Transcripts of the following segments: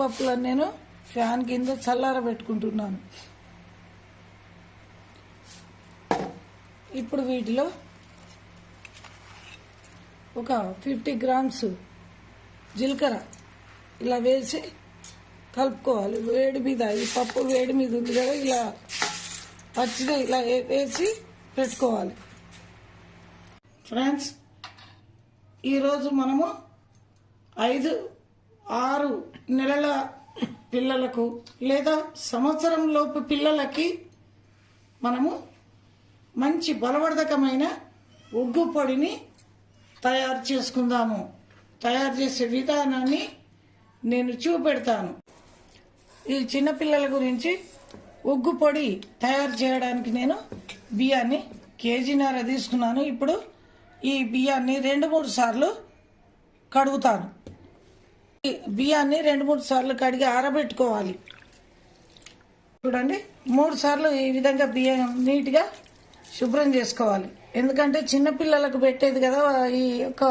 పప్పులను నేను ఫ్యాన్ కింద చల్లార పెట్టుకుంటున్నాను. ఇప్పుడు వీటిలో ఒక ఫిఫ్టీ గ్రామ్స్ జీలకర్ర ఇలా వేసి కలుపుకోవాలి. వేడి మీద ఈ పప్పు వేడి మీద ఉంది కదా ఇలా పచ్చిగా ఇలా వేసి పెట్టుకోవాలి. ఫ్రెండ్స్ ఈరోజు మనము ఐదు ఆరు నెలల పిల్లలకు లేదా సంవత్సరం లోపు పిల్లలకి మనము మంచి బలవర్ధకమైన ఉగ్గు పొడిని తయారు చేసుకుందాము. తయారు చేసే విధానాన్ని నేను చూపెడతాను. ఈ చిన్నపిల్లల గురించి ఉగ్గు పొడి తయారు చేయడానికి నేను బియ్యాన్ని కేజీన్నర తీసుకున్నాను. ఇప్పుడు ఈ బియ్యాన్ని రెండు మూడు సార్లు కడుగుతాను. బియ్యాన్ని రెండు మూడు సార్లు కడిగి ఆరబెట్టుకోవాలి. చూడండి మూడు సార్లు ఈ విధంగా బియ్యం నీట్గా శుభ్రం చేసుకోవాలి. ఎందుకంటే చిన్నపిల్లలకు పెట్టేది కదా ఈ యొక్క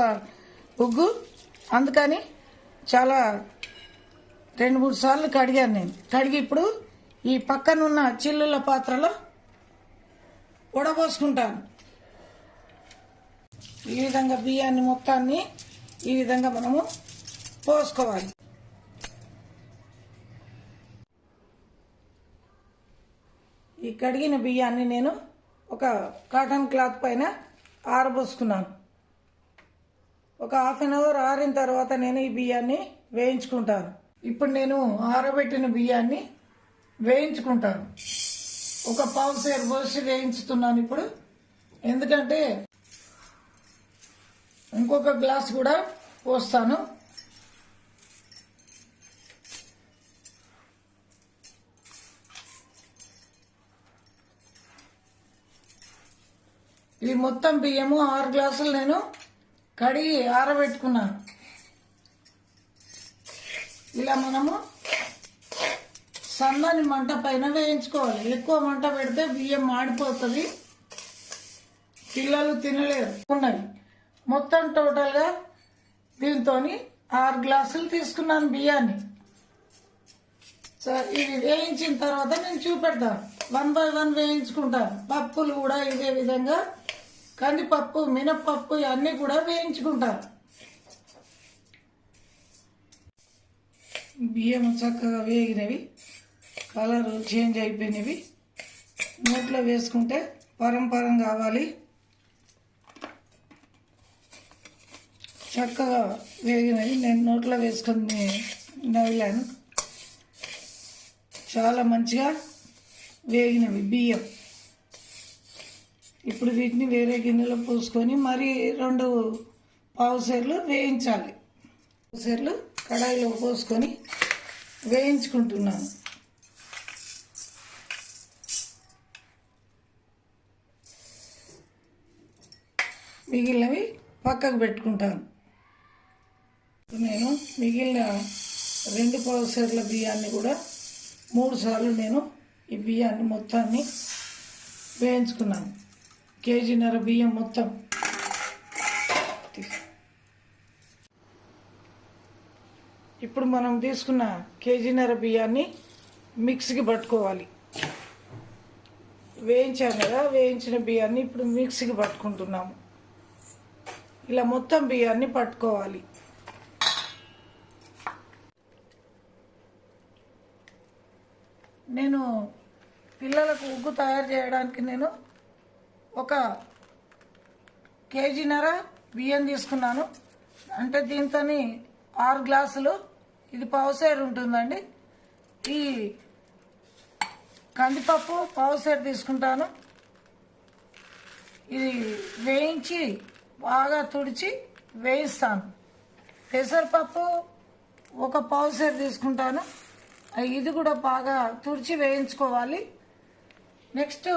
ఉగ్గు. అందుకని చాలా రెండు మూడు సార్లు కడిగాను నేను. కడిగి ఇప్పుడు ఈ పక్కనున్న చిల్లుల పాత్రలో ఉడబోసుకుంటాను ఈ విధంగా బియ్యాన్ని మొత్తాన్ని ఈ విధంగా మనము పోసుకోవాలి. ఈ కడిగిన బియ్యాన్ని నేను ఒక కాటన్ క్లాత్ పైన ఆరబోసుకున్నాను. ఒక హాఫ్ అన్ అవర్ ఆరిన తర్వాత నేను ఈ బియ్యాన్ని వేయించుకుంటాను. ఇప్పుడు నేను ఆరబెట్టిన బియ్యాన్ని వేయించుకుంటాను. ఒక పావు సేరు పోసి వేయించుతున్నాను ఇప్పుడు. ఎందుకంటే ఇంకొక గ్లాస్ కూడా పోస్తాను. ఇది మొత్తం బియ్యము ఆరు గ్లాసులు నేను కడిగి ఆరబెట్టుకున్నాను ఇలా మనము సన్నని మంట పైన వేయించుకోవాలి. ఎక్కువ మంట పెడితే బియ్యం మాడిపోతుంది. పిల్లలు తినలేరు. ఉన్నవి మొత్తం టోటల్గా దీంతో ఆరు గ్లాసులు తీసుకున్నాను బియ్యాన్ని. సో ఇవి వేయించిన తర్వాత నేను చూపెడతాను వన్ బై వన్ వేయించుకుంటాను పప్పులు కూడా ఇదే విధంగా కందిపప్పు మినప్పప్పు ఇవన్నీ కూడా వేయించుకుంటాను బియ్యం చక్కగా వేగినవి కలర్ చేంజ్ అయిపోయినవి. నోట్లో వేసుకుంటే పరంపరం కావాలి. చక్కగా వేగినవి. నేను నోట్లో వేసుకొని నవ్విలాను చాలా మంచిగా వేగినవి బియ్యం. ఇప్పుడు వీటిని వేరే గిన్నెలో పోసుకొని మరి రెండు పావుసేర్లు వేయించాలి. పావు కడాయిలో పోసుకొని వేయించుకుంటున్నాను. మిగిలినవి పక్కకు పెట్టుకుంటాను. నేను మిగిలిన రెండు పావుసేర్ల బియ్యాన్ని కూడా మూడు సార్లు నేను ఈ బియ్యాన్ని మొత్తాన్ని వేయించుకున్నాను. కేజీన్నర బియ్యం మొత్తం. ఇప్పుడు మనం తీసుకున్న కేజీన్నర బియ్యాన్ని మిక్సీకి పట్టుకోవాలి. వేయించాం కదా వేయించిన బియ్యాన్ని ఇప్పుడు మిక్సీకి పట్టుకుంటున్నాము. ఇలా మొత్తం బియ్యాన్ని పట్టుకోవాలి. నేను పిల్లలకు ఉగ్గు తయారు చేయడానికి నేను ఒక కేజీన్నర బియ్యం తీసుకున్నాను. అంటే దీంతో ఆరు గ్లాసులు ఇది పావుసేరు ఉంటుందండి. ఈ కందిపప్పు పావుసేరు తీసుకుంటాను. ఇది వేయించి బాగా తుడిచి వేయిస్తాను. పెసరపప్పు ఒక పావుసేరు తీసుకుంటాను. ఇది కూడా బాగా తుడిచి వేయించుకోవాలి. నెక్స్ట్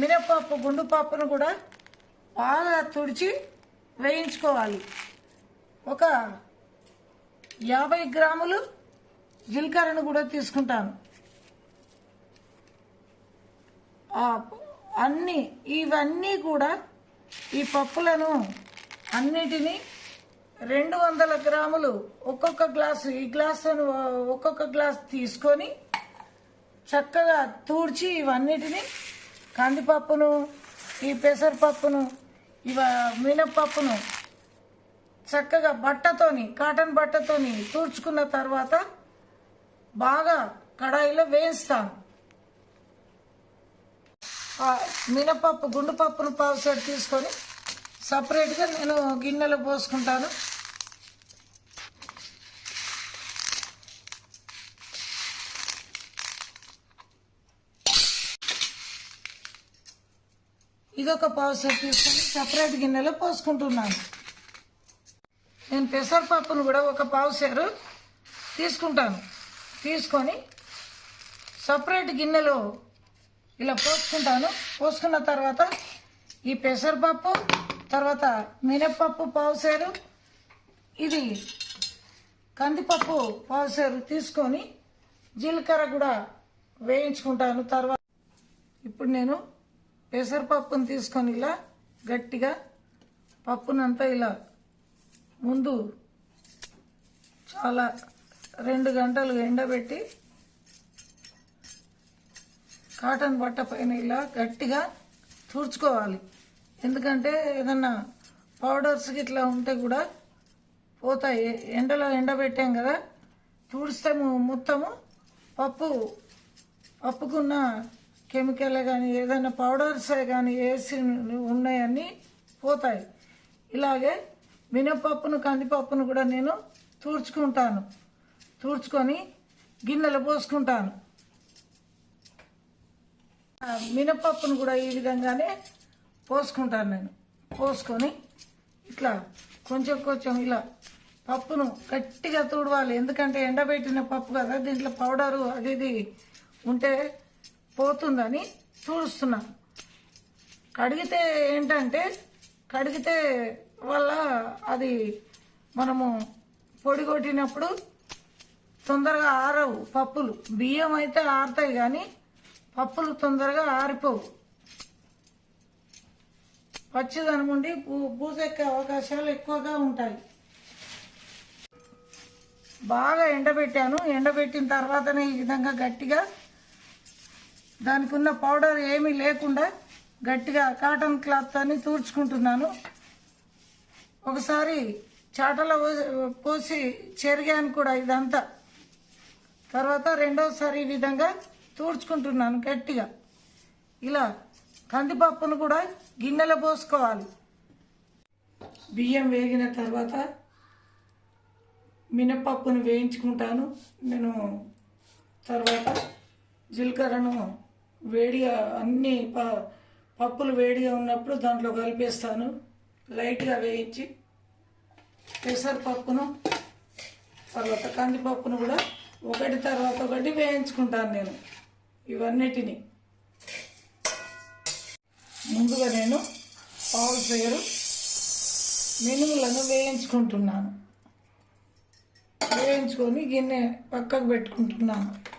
మినపప్పు గుండు పప్పును కూడా బాగా తుడిచి వేయించుకోవాలి. ఒక యాభై గ్రాములు జీలకర్రను కూడా తీసుకుంటాను. అన్నీ ఇవన్నీ కూడా ఈ పప్పులను అన్నిటినీ రెండు వందల గ్రాములు ఒక్కొక్క గ్లాసు ఈ గ్లాసును ఒక్కొక్క గ్లాస్ తీసుకొని చక్కగా తూడ్చి ఇవన్నిటిని కందిపప్పును ఈ పెసరపప్పును ఇవ మినప్పప్పును చక్కగా బట్టతోని కాటన్ బట్టతోని తూడ్చుకున్న తర్వాత బాగా కడాయిలో వేయిస్తాను మినపప్పు గుండుపప్పును పావుసేటు పావు తీసుకొని సపరేట్గా నేను గిన్నెలో పోసుకుంటాను. ఇదొక పావు సెట్ తీసుకొని సపరేట్ గిన్నెలో పోసుకుంటున్నాను. నేను పెసరపప్పును కూడా ఒక పావు సేరు తీసుకుంటాను. తీసుకొని సపరేట్ గిన్నెలో ఇలా పోసుకుంటాను. పోసుకున్న తర్వాత ఈ పెసరపప్పు తర్వాత మినప్పప్పు పావుసేరు ఇది కందిపప్పు పావుసేరు తీసుకొని జీలకర్ర కూడా వేయించుకుంటాను. తర్వాత ఇప్పుడు నేను పెసరపప్పును తీసుకొని ఇలా గట్టిగా పప్పునంతా ఇలా ముందు చాలా రెండు గంటలు ఎండబెట్టి కాటన్ బట్ట పైన ఇలా గట్టిగా తుడుచుకోవాలి. ఎందుకంటే ఏదన్నా పౌడర్స్ ఇట్లా ఉంటే కూడా పోతాయి. ఎండలో ఎండబెట్టాం కదా తుడిస్తే మొత్తము. పప్పు పప్పుకున్న కెమికల్ కానీ ఏదైనా పౌడర్స్ కానీ వేసి ఉన్నాయన్నీ పోతాయి. ఇలాగే మినపప్పును కందిపప్పును కూడా నేను తూర్చుకుంటాను. తూర్చుకొని గిన్నెలో పోసుకుంటాను. మినపప్పును కూడా ఈ విధంగానే పోసుకుంటాను నేను. పోసుకొని ఇట్లా కొంచెం కొంచెం ఇలా పప్పును గట్టిగా తుడవాలి. ఎందుకంటే ఎండబెట్టిన పప్పు కదా దీంట్లో పౌడరు అది ఇది ఉంటే పోతుందని చూస్తున్నాం. కడిగితే ఏంటంటే కడిగితే వల్ల అది మనము పొడి కొట్టినప్పుడు తొందరగా ఆరవు పప్పులు. బియ్యం అయితే ఆరుతాయి కానీ పప్పులు తొందరగా ఆరిపోవు. పచ్చిదనం ఉండి బూ- అవకాశాలు ఎక్కువగా ఉంటాయి. బాగా ఎండబెట్టాను. ఎండబెట్టిన తర్వాతనే ఈ విధంగా గట్టిగా దానికి ఉన్న పౌడర్ ఏమీ లేకుండా గట్టిగా కాటన్ క్లాత్ అని తూర్చుకుంటున్నాను ఒకసారి చాటలో పోసి చెరిగాను కూడా ఇదంతా. తర్వాత రెండోసారి ఈ విధంగా తూడ్చుకుంటున్నాను గట్టిగా. ఇలా కందిపప్పును కూడా గిన్నెలో పోసుకోవాలి. బియ్యం వేగిన తర్వాత మినపప్పును వేయించుకుంటాను. నేను తర్వాత జీలకర్రను వేడిగా అన్ని ప- పప్పులు వేడిగా ఉన్నప్పుడు దాంట్లో కలిపేస్తాను. లైట్గా వేయించి పెసరపప్పును తర్వాత కందిపప్పును కూడా ఒకటి తర్వాత ఒకటి వేయించుకుంటాను నేను ఇవన్నిటిని. ముందుగా నేను పావు పేరు మినుములను వేయించుకుంటున్నాను. వేయించుకొని గిన్నె పక్కకు పెట్టుకుంటున్నాను.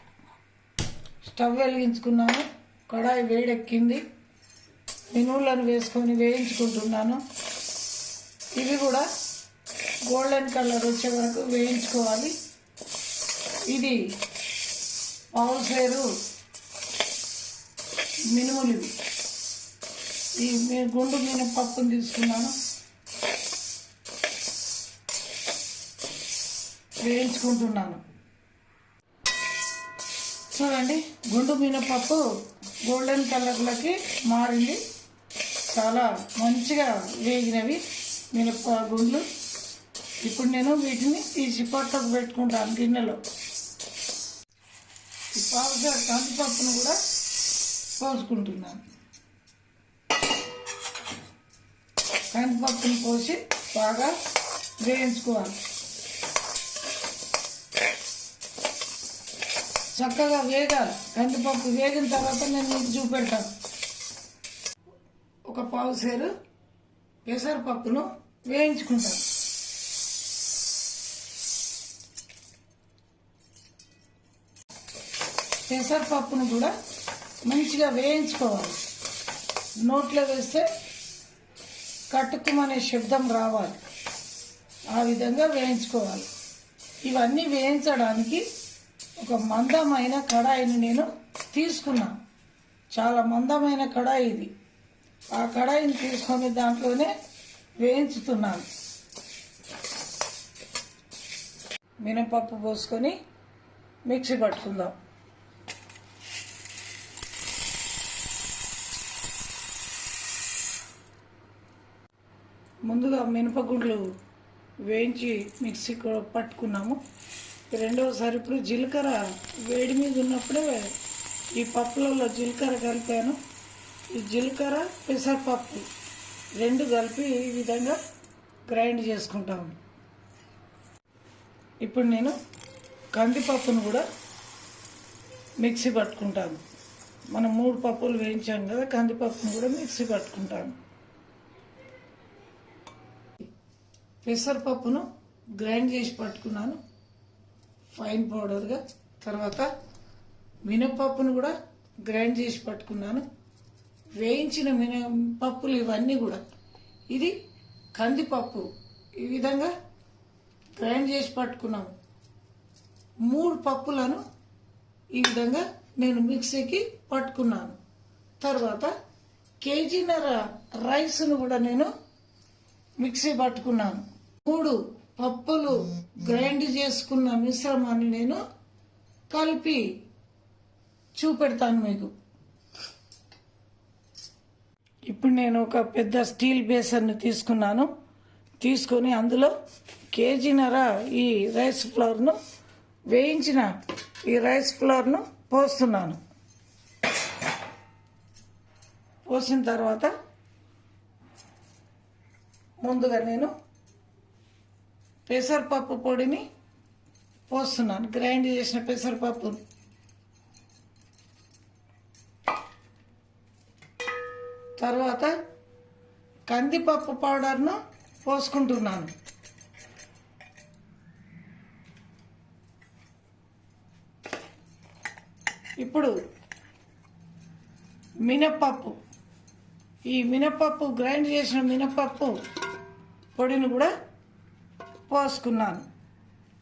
స్టవ్ వెలిగించుకున్నాను కడాయి వేడెక్కింది. మినువులను వేసుకొని వేయించుకుంటున్నాను. ఇవి కూడా గోల్డెన్ కలర్ వచ్చే వరకు వేయించుకోవాలి. ఇది పావు సేరు మినుములు ఈ మీ- గుండు మినపప్పును తీసుకున్నాను. వేయించుకుంటున్నాను. చూడండి గుండు మినపప్పు గోల్డెన్ కలర్లోకి మారింది. చాలా మంచిగా వేగినవి మినప గుండ్లు. ఇప్పుడు నేను వీటిని తీసి పక్కకు పెట్టుకుంటాను గిన్నెలో. పావుగా కందిపప్పును కూడా పోసుకుంటున్నాను. కందిపప్పును పోసి బాగా వేయించుకోవాలి. చక్కగా వేగాలి. కందిపప్పు వేగిన తర్వాత నేను మీకు చూపెడతాను. ఒక పావు సేరు పెసరపప్పును వేయించుకుంటాను. పెసరపప్పును కూడా మంచిగా వేయించుకోవాలి. నోట్లో వేస్తే కట్టుకుమనే శబ్దం రావాలి. ఆ విధంగా వేయించుకోవాలి. ఇవన్నీ వేయించడానికి ఒక మందమైన కడాయిని నేను తీసుకున్నాను చాలా మందమైన కడాయి ఇది. ఆ కడాయిని తీసుకొని దాంట్లోనే వేయించుతున్నాను. మినపప్పు పోసుకొని మిక్సీ పట్టుకుందాం. ముందుగా మినపగుడ్లు వేయించి మిక్సీ పట్టుకున్నాము. రెండవసారి ఇప్పుడు జీలకర్ర వేడి మీద ఉన్నప్పుడే ఈ పప్పులలో జీలకర్ర కలిపాను. ఈ జీలకర్ర పెసరపప్పు రెండు కలిపి ఈ విధంగా గ్రైండ్ చేసుకుంటాము ఇప్పుడు నేను కందిపప్పును కూడా మిక్సీ పట్టుకుంటాను. మనం మూడు పప్పులు వేయించాం కదా కందిపప్పును కూడా మిక్సీ పట్టుకుంటాను. పెసరపప్పును గ్రైండ్ చేసి పట్టుకున్నాను. ఫైన్ పౌడర్గా తర్వాత మినపప్పును కూడా గ్రైండ్ చేసి పట్టుకున్నాను. వేయించిన మిన పప్పులు ఇవన్నీ కూడా. ఇది కందిపప్పు. ఈ విధంగా గ్రైండ్ చేసి పట్టుకున్నాము మూడు పప్పులను ఈ విధంగా నేను మిక్సీకి పట్టుకున్నాను. తర్వాత కేజీన్నర రైస్ను కూడా నేను మిక్సీ పట్టుకున్నాను. మూడు పప్పులు గ్రైండ్ చేసుకున్న మిశ్రమాన్ని నేను కలిపి చూపెడతాను మీకు. ఇప్పుడు నేను ఒక పెద్ద స్టీల్ బేసన్ని తీసుకున్నాను. తీసుకొని అందులో కేజీన్నర ఈ రైస్ ఫ్లవర్ను వేయించిన ఈ రైస్ ఫ్లవర్ను పోస్తున్నాను. పోసిన తర్వాత ముందుగా నేను పెసరపప్పు పొడిని పోస్తున్నాను. గ్రైండ్ చేసిన పెసరపప్పు. తర్వాత కందిపప్పు పౌడర్ను పోసుకుంటున్నాను. ఇప్పుడు మినప్పప్పు. ఈ మినపప్పు గ్రైండ్ చేసిన మినపప్పు పొడిని కూడా పోసుకున్నాను.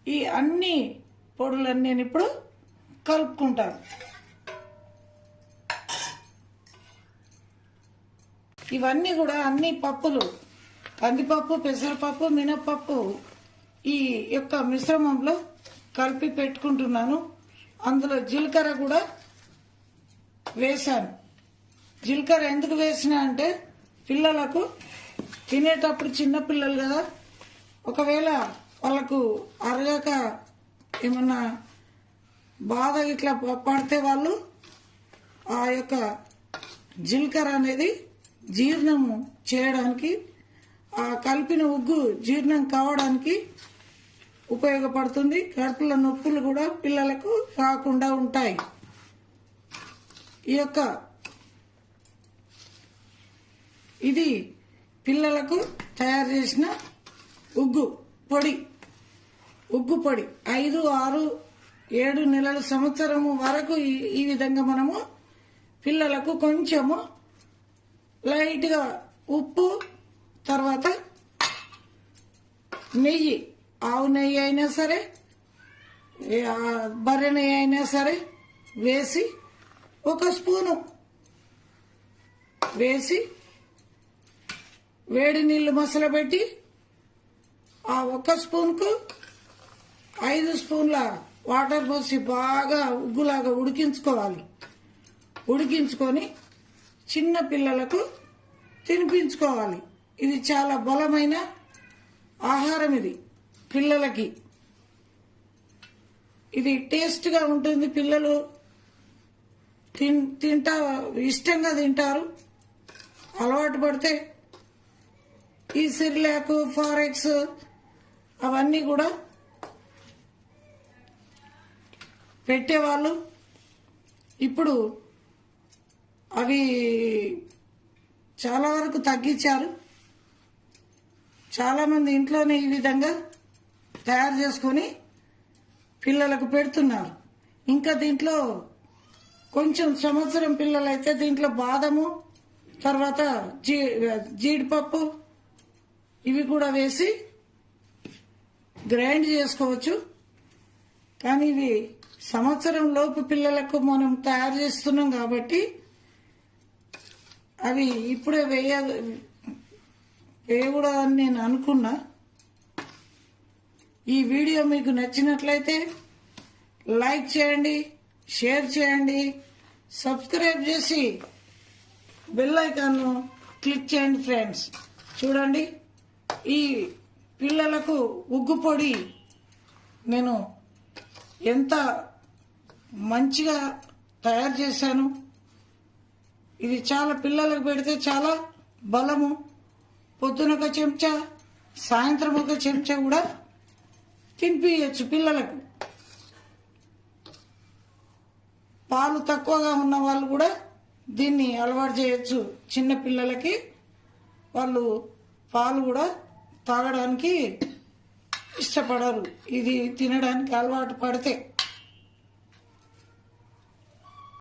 ఈ అన్ని పొడులన్నీ నేను ఇప్పుడు కలుపుకుంటాను. ఇవన్నీ కూడా అన్ని పప్పులు. కందిపప్పు పెసరపప్పు మినపప్పు ఈ యొక్క మిశ్రమంలో కలిపి పెట్టుకుంటున్నాను. అందులో జీలకర్ర కూడా వేశాను. జీలకర్ర ఎందుకు వేసిన అంటే పిల్లలకు తినేటప్పుడు చిన్నపిల్లలు కదా ఒకవేళ వాళ్ళకు అరగక ఏమన్నా బాధ ఇట్లా పడితే వాళ్ళు ఆ యొక్క జీలకర్ర అనేది జీర్ణం చేయడానికి ఆ కలిపిన ఉగ్గు జీర్ణం కావడానికి ఉపయోగపడుతుంది. కడుపుల నొప్పులు కూడా పిల్లలకు రాకుండా ఉంటాయి. ఈ యొక్క ఇది పిల్లలకు తయారు చేసిన ఉగ్గు పొడి. ఉగ్గు పొడి. ఐదు ఆరు ఏడు నెలల సంవత్సరము వరకు ఈ- విధంగా మనము పిల్లలకు కొంచెము లైట్గా ఉప్పు తర్వాత నెయ్యి. ఆవు నెయ్యి అయినా సరే బర్రె నెయ్యి అయినా సరే వేసి ఒక స్పూను వేసి వేడి నీళ్ళు మసలబెట్టి ఆ ఒక్క స్పూన్కు ఐదు స్పూన్ల వాటర్ పోసి బాగా ఉగ్గులాగా ఉడికించుకోవాలి. ఉడికించుకొని చిన్న పిల్లలకు తినిపించుకోవాలి. ఇది చాలా బలమైన ఆహారం ఇది పిల్లలకి. ఇది టేస్ట్గా ఉంటుంది పిల్లలు తిన్ తింటా ఇష్టంగా తింటారు. అలవాటు పడితే ఈ సిర్లాకు ఫారెక్స్ అవన్నీ కూడా పెట్టేవాళ్ళు. ఇప్పుడు అవి చాలా వరకు తగ్గించారు. చాలామంది ఇంట్లోనే ఈ విధంగా తయారు చేసుకొని పిల్లలకు పెడుతున్నారు. ఇంకా దీంట్లో కొంచెం సంవత్సరం పిల్లలైతే దీంట్లో బాదము తర్వాత జీ జీడిపప్పు ఇవి కూడా వేసి గ్రైండ్ చేసుకోవచ్చు. కానీ ఇవి సంవత్సరం లోపు పిల్లలకు మనం తయారు చేస్తున్నాం కాబట్టి అవి ఇప్పుడే వేయ వేయకూడదని నేను అనుకున్నా. ఈ వీడియో మీకు నచ్చినట్లయితే లైక్ చేయండి షేర్ చేయండి సబ్స్క్రైబ్ చేసి బెల్ ఐకాన్ను క్లిక్ చేయండి ఫ్రెండ్స్. చూడండి ఈ పిల్లలకు ఉగ్గుపొడి నేను ఎంత మంచిగా తయారు చేశాను. ఇది చాలా పిల్లలకు పెడితే చాలా బలము. పొద్దున ఒక చెంచా సాయంత్రం ఒక చెంచా కూడా తినిపించచ్చు పిల్లలకు. పాలు తక్కువగా ఉన్న వాళ్ళు కూడా దీన్ని అలవాటు చేయొచ్చు. చిన్న పిల్లలకి వాళ్ళు పాలు కూడా తాగడానికి ఇష్టపడరు. ఇది తినడానికి అలవాటు పడితే